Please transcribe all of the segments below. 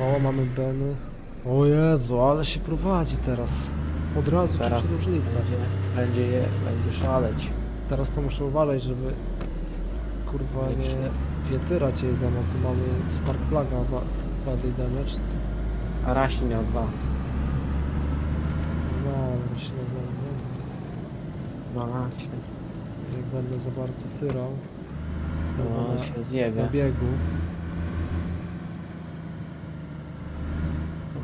O, mamy Beny. O Jezu, ale się prowadzi teraz. Od razu Teraz czuć różnicę. Będzie, będzie, je, będzie szaleć. Teraz to muszę uważać, żeby kurwa nie wietyrać jej za mocno. Mamy Spark Plaga, body damage. A Rashi miał dwa. No, że no, No właśnie. jak będę za bardzo tyrał. No na, się na zjebie. biegu.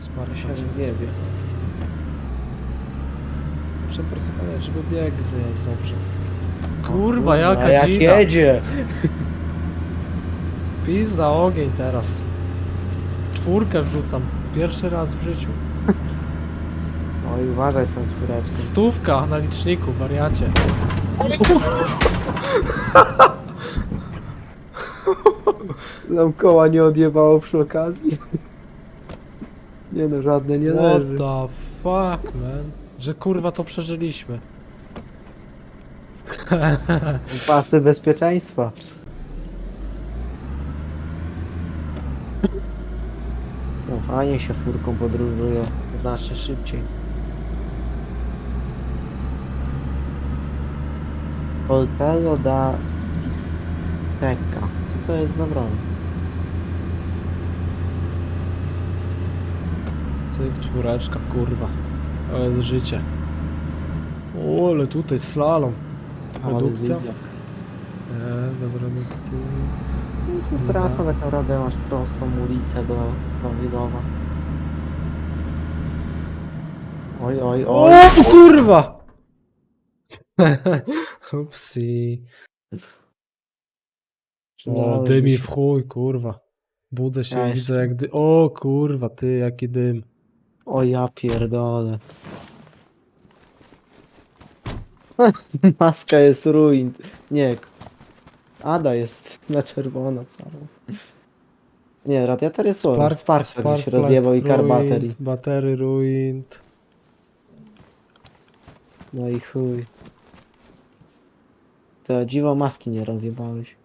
Spark się zjebie. Muszę pamiętać, żeby bieg zmieniać dobrze. Kurwa, A jaka jak dzida! jedzie! Pizda, ogień teraz. Czwórkę wrzucam. Pierwszy raz w życiu. Oj, uważaj z tą czwóreczką. Stówka na liczniku, wariacie. Nam koła nie odjebało przy okazji. Nie no, żadne nie What leży. the fuck, man? Że kurwa to przeżyliśmy. Pasy bezpieczeństwa. No fajnie się furką podróżuje. Znacznie szybciej. Coltello da Pisteka. Co to jest za broń? Cyk, czwóreczka, kurwa. To jest życie. O, ale tutaj slalom. Eee, bez redukcji. Tu Trasa tak naprawdę masz prostą ulicę do Wawilowa. Oj, oj, O oj. kurwa! Upsi. O, dymi w chuj, kurwa. Budzę się widzę jak dy... O kurwa, ty, jaki dym. O ja pierdolę. Maska jest ruin. Nie. Ada jest na czerwono całą. Nie, radiator jest spark, spark, spark się rozjebał i car battery. ruined, Battery ruined. No i chuj. To dziwo maski nie rozjebałeś.